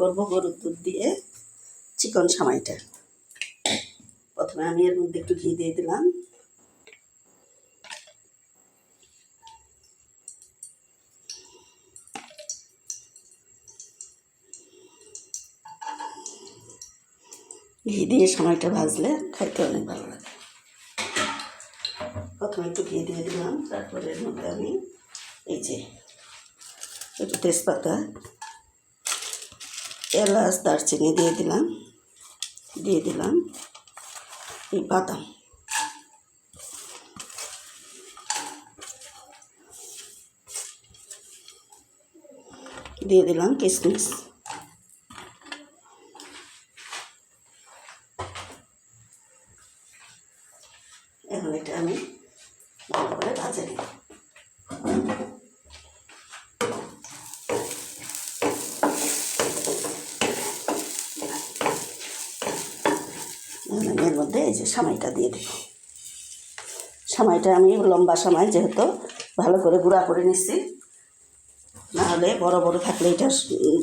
করব গরুর দুধ দিয়ে চিকন সামাইটা। প্রথমে আমি এর মধ্যে একটু ঘি দিয়ে দিলাম। ঘি দিয়ে সময়টা ভাজলে খাইতে অনেক ভালো লাগে। প্রথমে একটু ঘি দিয়ে দিলাম, তারপরে এর মধ্যে আমি এই যে একটু তেজপাতা এলাচ, দারচিনি দিয়ে দিলাম। দিয়ে দিলাম। এই বাদাম। দিয়ে দিলাম কিশমিশ এখন এটা আমি ভালো করে ভাজে নিই এখন আমি এর মধ্যে এই যে সামাইটা দিয়ে দেব। সামাইটা আমি লম্বা সামাই যেহেতু ভালো করে গুঁড়া করে নিচ্ছি। নাহলে বড় বড় থাকলে এটা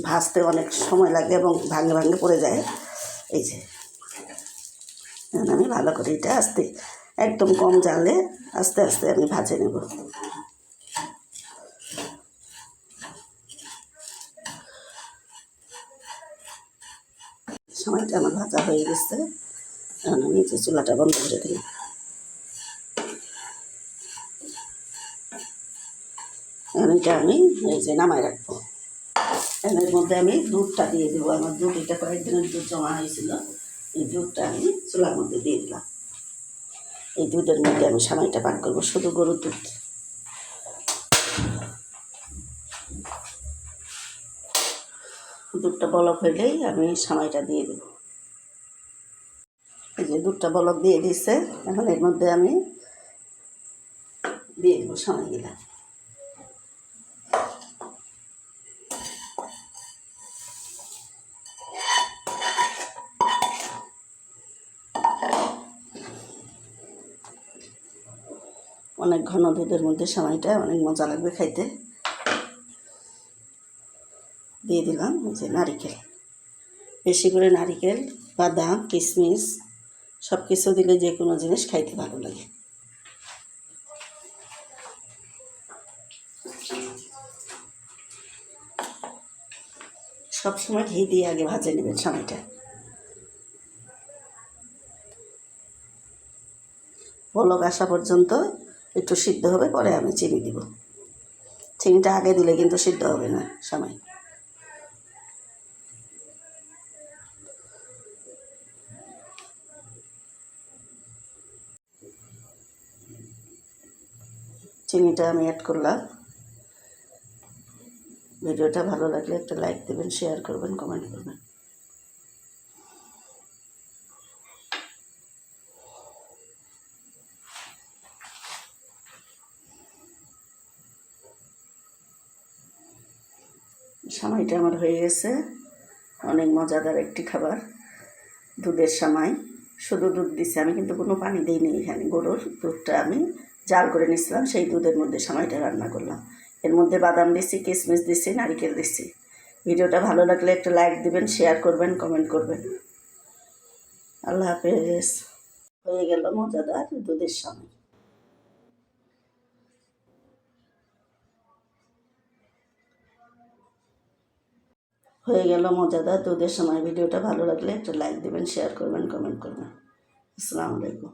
ভাজতে অনেক সময় লাগে এবং ভাঙে ভাঙে পড়ে যায়। এই যে। আমি ভালো করে এটা আস্তে, একদম কম জালে আস্তে আস্তে আমি ভাজে নেব। সময়টা আমার ভাজা হয়ে গেছে। এখন আমি যে চুলাটা বন্ধ করে দিলাম। এটা আমি এই যে নামাই রাখব। এর মধ্যে আমি দুধটা দিয়ে দেবো। আমার দুধ, এটা কয়েকদিনের দুধ জমা হয়েছিল। এই দুধটা আমি চুলার মধ্যে দিয়ে দিলাম। এই দুধের মধ্যে আমি সামাইটা পান করব, শুধু গরুর দুধ। দুধটা বলক হইলেই আমি সামাইটা দিয়ে দেবো। যে দুধটা বলক দিয়ে দিচ্ছে এখন এর মধ্যে আমি দিয়ে দেবো সামাই দিলাম অনেক ঘন দুধের মধ্যে সামাইটা, অনেক মজা লাগবে খাইতে। দিয়ে দিলাম যে নারিকেল। বেশি করে নারিকেল, বাদাম কিশমিশ সব কিছু দিলে যে কোনো জিনিস খাইতে ভালো লাগে। সবসময় ঘি দিয়ে আগে ভাজে নেবেন সময়টা। বলক আসা পর্যন্ত একটু সিদ্ধ হবে, পরে আমি চিনি দিব। চিনিটা আগে দিলে কিন্তু সিদ্ধ হবে না সময়। চিনিটা আমি অ্যাড করলাম। ভিডিওটা ভালো লাগলে একটা লাইক দেবেন শেয়ার করবেন কমেন্ট করবেন। সামাইটা আমার হয়ে গেছে। অনেক মজাদার একটি খাবার। দুধের সামাই শুধু দুধ দিছি, আমি কিন্তু কোনো পানি দিইনি এখানে। গরুর দুধটা আমি জাল করে নিয়েছিলাম, সেই দুধের মধ্যে সামাইটা রান্না করলাম। এর মধ্যে বাদাম দিছি কিশমিশ দিছি, নারিকেল দিছি। ভিডিওটা ভালো লাগলে একটা লাইক দিবেন, শেয়ার করবেন, কমেন্ট করবেন। আল্লাহ হাফেজ। হয়ে গেল মজাদার দুধের সামাই হয়ে গেল মজাদার দুধের সময়। ভিডিওটা ভালো লাগলে একটা লাইক দেবেন, শেয়ার করবেন, কমেন্ট করবেন। আসসালামু আলাইকুম।